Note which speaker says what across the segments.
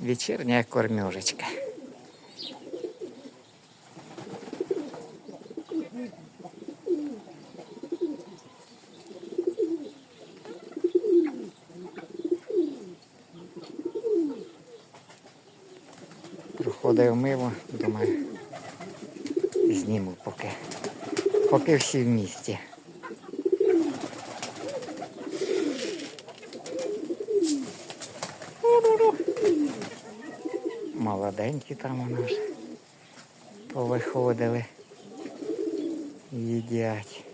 Speaker 1: Вечірня кормежечка. Проходив мимо, думаю, зніму поки. Поки всі в місті. Молоденькі там у нас повиходили. Їдять.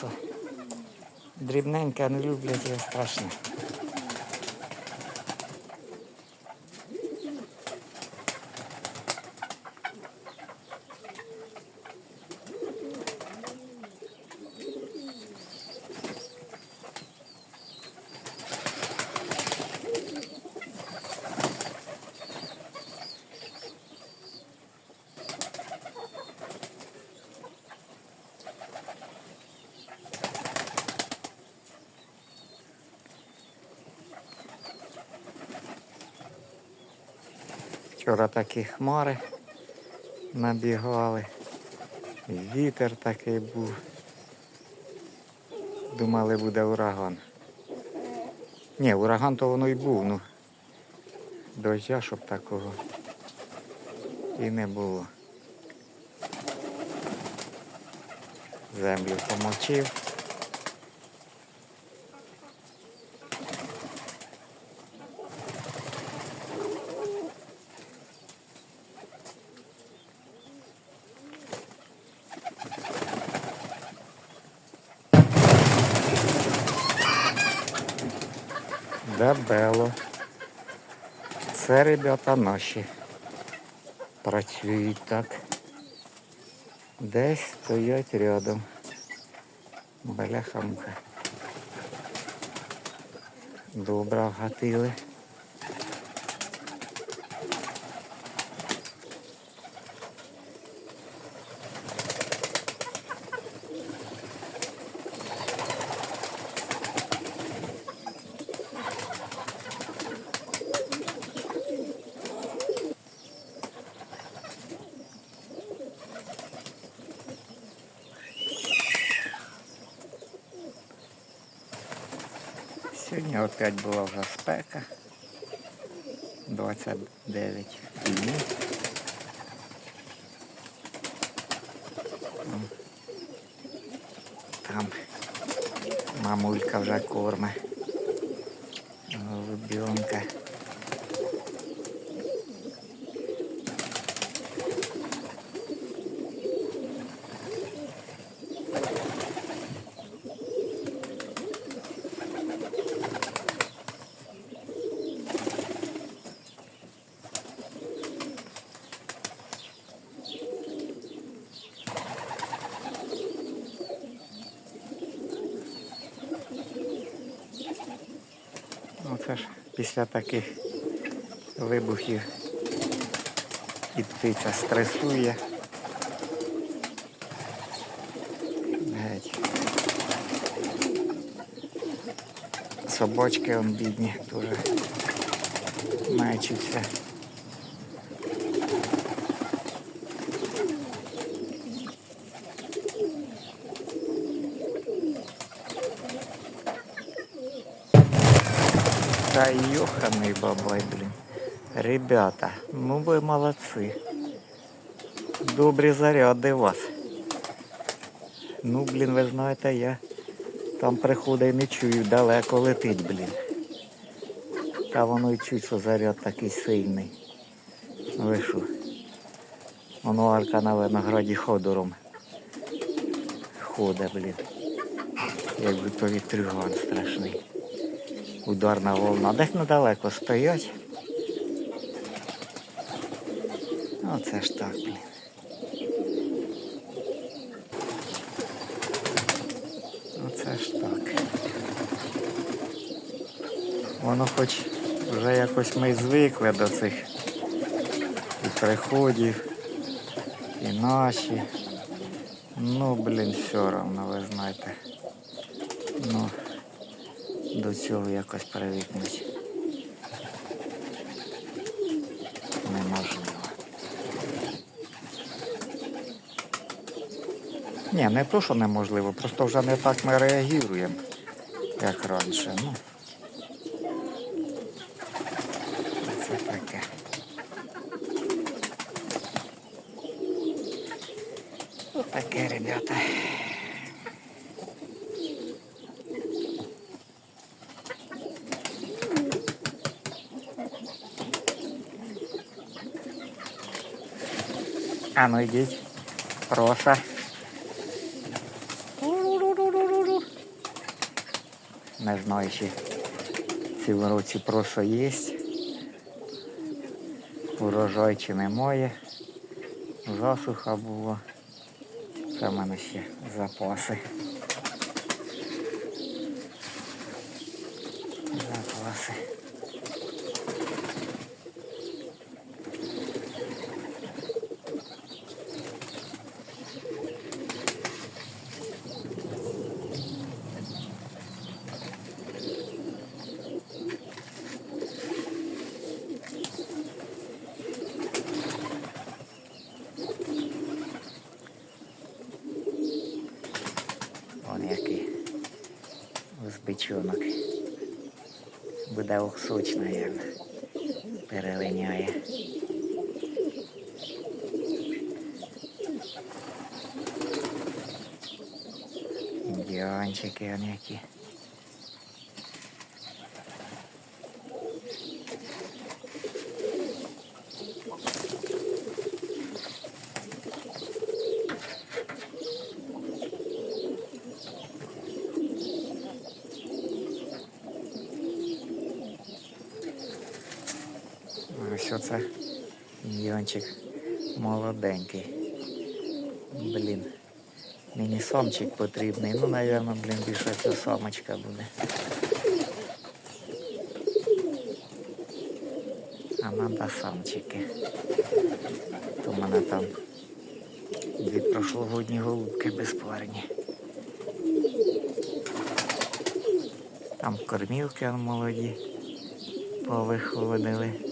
Speaker 1: Прошу. Дрібненьке, не люблять його страшно. Вчора такі хмари набігали. Вітер такий був. Думали, буде ураган. Ні, ураган то воно й був, ну дождя, щоб такого і не було. Землю помочив. Дебело. Це ребята наші. Працюють так. Десь стоять рядом. Бляха-муха. Добре вгатили. Сьогодні опять була вже спека. 29 днів. Там мамулька вже корме. Голубенка. Ну це ж після таких вибухів і птиця стресує. Геть. Собачки он бідні дуже мечуться. Та йоханий бабай, блін. Ребята, ну ви молодці. Добрі заряди у вас. Ну, блін, ви знаєте, я там приходить не чую, далеко летить, блін. Та воно й чуть, що заряд такий сильний. Ви що? Воно арка на винограді ходором. Ходе, блін. Якби повітрюган страшний. Ударна волна. Десь недалеко стоять. Оце ж так, блін. Оце ж так. Воно хоч вже якось ми звикли до цих і приходів, і наші. Ну, блін, все одно, ви знаєте. Ну, до цього якось привикнути. Неможливо. Ні, не то, що неможливо, просто вже не так ми реагуємо, як раніше. Ну. Це таке. Отаке, ребята. А ну йдіть. Проса. Не знаю, чи в році проса є. Урожай чи немає. Засуха було. Це в мене ще запаси. Запаси. Узбичонок. Буде охсоч, наверное. Перелиняє. Індіанчики вони які. Ось оце індіанчик молоденький. Блін. Мені самчик потрібний. Ну, напевно, блін, більше це самочка буде. А надо самчики. То мене там дві прошлогодні голубки безпарні. Там кормілки молоді повиходили.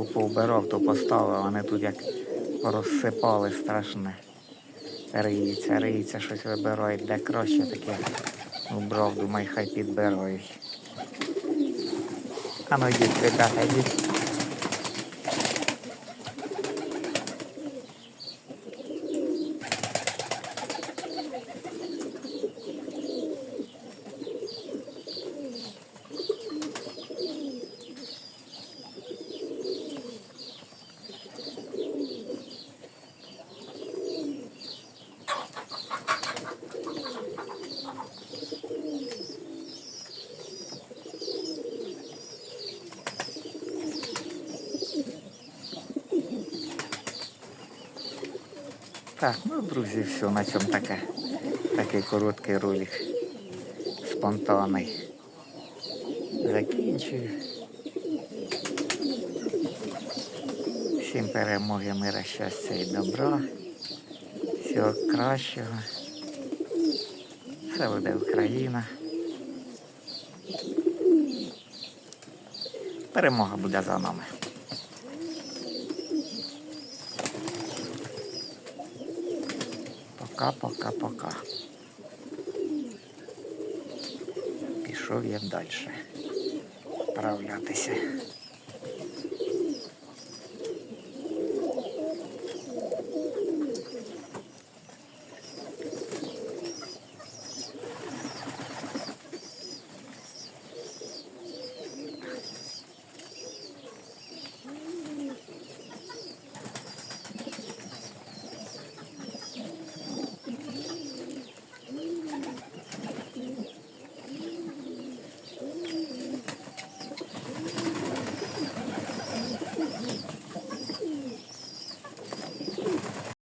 Speaker 1: Мінералку повбирав, то поставив, вони тут як розсипали страшне. Риється, риється, щось вибирають, де краще таке. Убрав, думаю, хай підбирають. А ну йдіть, ребята, йдіть. Так, ну, друзі, все, на цьому таке. Такий короткий ролик. Спонтанний. Закінчую. Всім перемоги, мира, щастя і добра. Всього кращого. Все буде Україна. Перемога буде за нами. пока-пока-пока. Пішов я далі вправлятися.